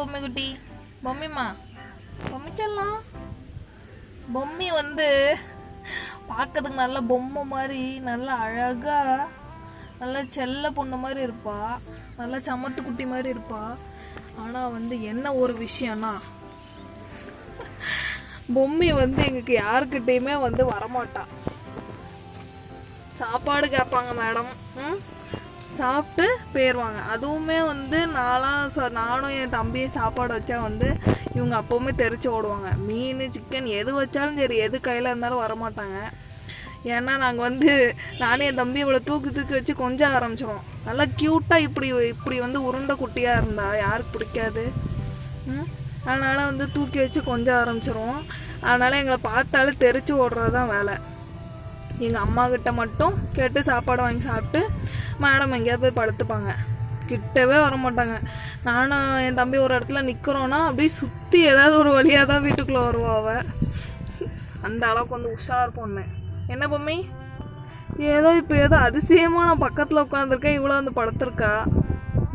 பொம்மை குட்டி? பொம்மிம்மா? பொம்மை செல்லம் பொம்மி வந்து பார்க்கறதுக்கு நல்ல பொம்மை மாதிரி நல்லா அழகா நல்லா செல்ல பொண்ணு மாதிரி இருப்பா. நல்லா சமத்து குட்டி மாதிரி இருப்பா. ஆனால் வந்து என்ன ஒரு விஷயம்னா பொம்மி வந்து எங்களுக்கு யாருக்கிட்டேயுமே வந்து வரமாட்டா. சாப்பாடு கேட்பாங்க மேடம். ம்? சாப்பிட்டு போயிடுவாங்க அதுவுமே வந்து நானாக ச நானும் என் தம்பியும் சாப்பாடு வச்சா வந்து இவங்க அப்போவுமே தெரிச்சு ஓடுவாங்க. மீன் சிக்கன் எது வச்சாலும் சரி எது கையில் இருந்தாலும் வரமாட்டாங்க. ஏன்னா நாங்கள் வந்து நானும் என் தம்பி இவ்வளோ தூக்கி தூக்கி வச்சு கொஞ்சம் ஆரம்பிச்சிடுவோம் நல்லா க்யூட்டாக இப்படி இப்படி வந்து உருண்டை குட்டியாக இருந்தா யாருக்கு பிடிக்காது? அதனால் வந்து தூக்கி வச்சு கொஞ்சம் ஆரம்பிச்சிருவோம். அதனால் எங்களை பார்த்தாலும் தெரிச்சு ஓடுறது தான் வேலை. எங்கள் அம்மா கிட்ட மட்டும் கேட்டு சாப்பாடு வாங்கி சாப்பிட்டு மேடம் எங்கேயாவது போய் படுத்துப்பாங்க. கிட்டவே வர மாட்டாங்க நானும் என் தம்பி ஒரு இடத்துல நிற்கிறோன்னா அப்படியே சுற்றி ஏதாவது ஒரு வழியாக தான் வீட்டுக்குள்ளே வருவா அவள் அந்த அளவுக்கு வந்து உஷார் பொண்ணு என்ன பொம்மி? ஏதோ இப்போ ஏதோ அதிசயமாக நான் பக்கத்தில் உட்காந்துருக்கேன் இவ்வளோ வந்து படுத்திருக்கா.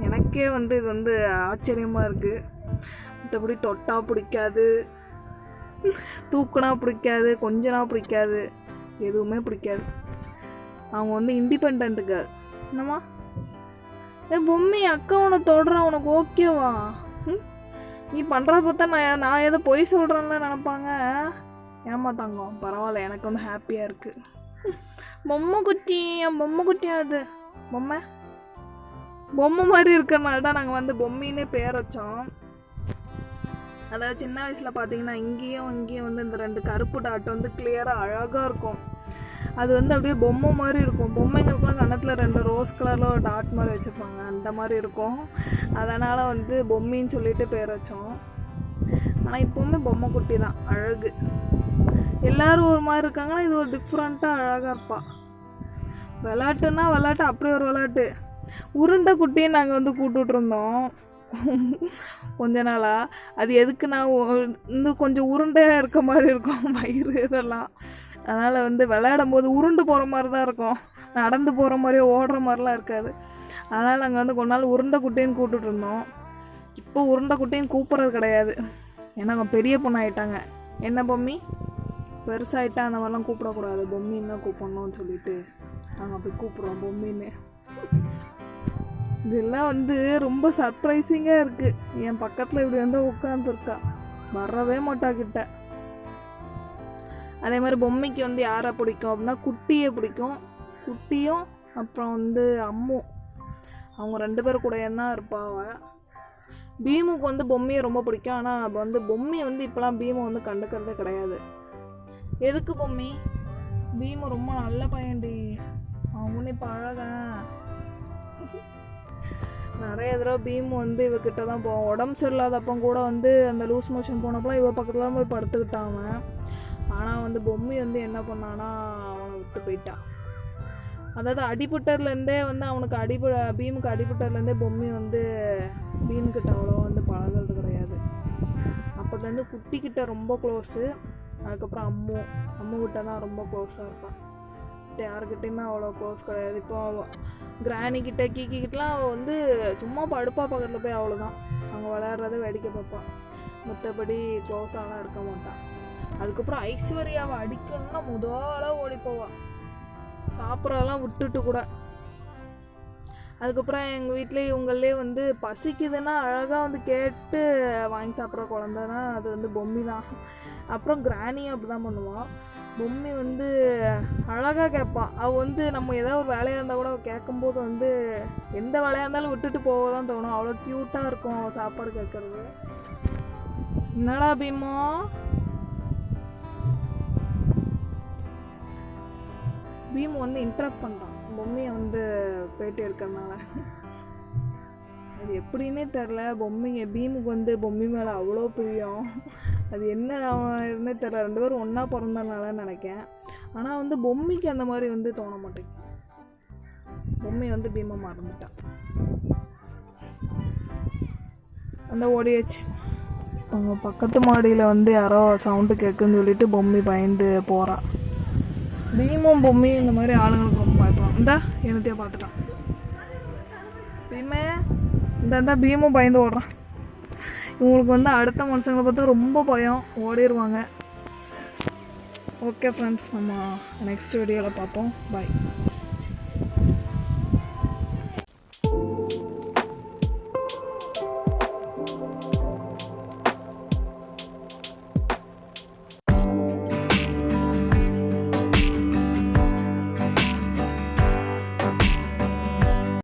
எனக்கே வந்து இது வந்து ஆச்சரியமாக இருக்குது மற்றபடி தொட்டா பிடிக்காது. தூக்குனா பிடிக்காது. கொஞ்சனா பிடிக்காது. எதுவுமே பிடிக்காது. அவங்க வந்து இண்டிபெண்ட் கேர்ள் என்னம்மா ஏ பொம்மி அக்கா உன்னை தொடுறான் உனக்கு ஓகேவா? நீ பண்ணுறத பார்த்தா நான் நான் ஏதோ பொய் சொல்கிறேன்ல நினப்பாங்க. ஏமா தங்கம்? பரவாயில்ல எனக்கு வந்து ஹாப்பியாக இருக்குது பொம்மை குட்டி என் பொம்மை குட்டியா அது? பொம்மை? பொம்மை மாதிரி இருக்கிறனால தான் நாங்கள் வந்து பொம்மின்னே பேர் வச்சோம். அதாவது சின்ன வயசில் பார்த்தீங்கன்னா இங்கேயும் இங்கேயும் வந்து இந்த ரெண்டு கருப்பு டாட் வந்து கிளியராக அழகாக இருக்கும். அது வந்து அப்படியே பொம்மை மாதிரி இருக்கும். பொம்மைங்களுக்குலாம் கன்னத்தில் ரெண்டு ரோஸ் கலரில் ஒரு டாட் மாதிரி வச்சுருப்பாங்க. அந்த மாதிரி இருக்கும். அதனால் வந்து பொம்மின்னு சொல்லிட்டு பேர் வச்சோம். ஆனால் இப்போவுமே பொம்மை குட்டி தான். அழகு. எல்லாரும் ஒரு மாதிரி இருக்காங்கன்னா இது ஒரு டிஃப்ரெண்ட்டாக அழகாக இருப்பாள் விளாட்டுன்னா விளாட்டு அப்படி ஒரு விளாட்டு உருண்டை குட்டியை நாங்கள் வந்து கூப்பிட்டுட்ருந்தோம் கொஞ்ச நாளாக அது எதுக்கு நான் இன்னும் கொஞ்சம் உருண்டையாக இருக்க மாதிரி இருக்கும். வயிறு இதெல்லாம். அதனால் வந்து விளையாடும் போது உருண்டு போகிற மாதிரி தான் இருக்கும். நடந்து போகிற மாதிரியோ ஓடுற மாதிரிலாம் இருக்காது. அதனால் நாங்கள் வந்து கொஞ்ச நாள் உருண்டை குட்டின்னு கூப்பிட்டுட்டு இருந்தோம். இப்போ உருண்டை குட்டின்னு கூப்பிட்றது கிடையாது. ஏன்னா அவங்க பெரிய பொண்ணு ஆகிட்டாங்க என்ன பொம்மி? பெருசாகிட்டா அந்த மாதிரிலாம் கூப்பிடக்கூடாது. பொம்மின்னு தான் கூப்பிடணும்னு சொல்லிட்டு நாங்கள் அப்படி கூப்பிட்றோம் பொம்மின்னு. இதெல்லாம் வந்து ரொம்ப சர்ப்ரைசிங்காக இருக்குது என் பக்கத்தில் இப்படி வந்து உட்காந்துருக்கா வரவே மாட்டா கிட்ட. அதே மாதிரி பொம்மைக்கு வந்து யாரை பிடிக்கும் அப்படின்னா குட்டியை பிடிக்கும். குட்டியும் அப்புறம் வந்து அம்மு. அவங்க ரெண்டு பேர் கூட தான் இருப்பாங்க பீமுக்கு வந்து பொம்மையை ரொம்ப பிடிக்கும். ஆனால் வந்து பொம்மையை வந்து இப்போலாம் பீமை வந்து கண்டுக்கிறதே கிடையாது. எதுக்கு பொம்மி? பீமு ரொம்ப நல்ல பையன்டி. அவன் இப்போ அழகன். நிறைய தடவை பீம் வந்து இவகிட்ட தான் போவான். உடம்பு சரியில்லாதப்போ கூட வந்து அந்த லூஸ் மோஷன் போனப்பலாம் இவ பக்கத்தில் போய் படுத்துக்கிட்டான் ஆனால் வந்து பொம்மி வந்து என்ன பண்ணான்னா அவனை விட்டு போயிட்டான் அதாவது அடிபட்டர்லேருந்தே வந்து அவனுக்கு அடிபட பீமுக்கு அடிபட்டர்லேருந்தே பொம்மி வந்து பீம்கிட்ட அவ்வளோ வந்து பழகிறது கிடையாது. அப்போதுலேருந்து குட்டிக்கிட்ட ரொம்ப க்ளோஸு அதுக்கப்புறம் அம்மு அம்மு கிட்ட தான் ரொம்ப க்ளோஸாக இருப்பான் மற்ற யாருக்கிட்டேயுமே அவ்வளோ க்ளோஸ் கிடையாது. இப்போ கிராணி கிட்ட கீக்கி கிட்டலாம் அவள் வந்து சும்மா படுப்பா பக்கத்தில் போய் அவ்வளோதான் அவங்க விளையாடுறத வேடிக்கை பார்ப்பான் மற்றபடி க்ளோஸாலாம் இருக்க மாட்டான் அதுக்கப்புறம் ஐஸ்வர்யாவை அடிக்கணும்னா முதலாக ஓடி போவா. சாப்பிட்றதெல்லாம் விட்டுட்டு கூட. அதுக்கப்புறம் எங்கள் வீட்டில் இவங்களே வந்து பசிக்குதுன்னா அழகாக வந்து கேட்டு வாங்கி சாப்பிட்ற குழந்தைனா அது வந்து பொம்மி தான். அப்புறம் கிராணியும் அப்படி தான் பண்ணுவான் பொம்மி வந்து அழகாக கேட்பான் அவள் வந்து நம்ம ஏதாவது ஒரு வேலையாக இருந்தால் கூட அவள் கேட்கும்போது வந்து எந்த வேலையாக இருந்தாலும் விட்டுட்டு போக தான் தோணும் அவ்வளோ க்யூட்டாக இருக்கும் அவள் சாப்பாடு கேட்குறது. என்னடா பீமோ? பீம் வந்து இன்ட்ராக்ட் பண்ணுறான் பொம்மையை வந்து போயிட்டு இருக்கிறதுனால. அது எப்படின்னே தெரில பொம்மைங்க பீமுக்கு வந்து பொம்மை மேலே அவ்வளோ பிரியம். அது என்ன இருந்தே தெரில ரெண்டு பேரும் ஒன்றா பிறந்தனால நினைக்கேன் ஆனால் வந்து பொம்மைக்கு அந்த மாதிரி வந்து தோண மாட்டேங்குது. பொம்மை வந்து பீமை மறந்துட்டான் அந்த ஓடியாச்சு. அவங்க பக்கத்து மாடியில் வந்து யாரோ சவுண்டு கேட்குன்னு சொல்லிட்டு பொம்மை பயந்து போகிறான் பீமும் பொம்மியும் இந்த மாதிரி ஆளுங்களுக்கு ரொம்ப பயப்படுவான் இந்தா என்னத்தையே பார்த்துட்டான். பீமே இந்த இந்த பீமும் பயந்து ஓடுறான். இவங்களுக்கு வந்து அடுத்த மனுஷங்களை பார்த்தா ரொம்ப பயம். ஓடிடுவாங்க ஓகே ஃப்ரெண்ட்ஸ் நம்ம நெக்ஸ்ட் வீடியோவில் பார்ப்போம். பாய்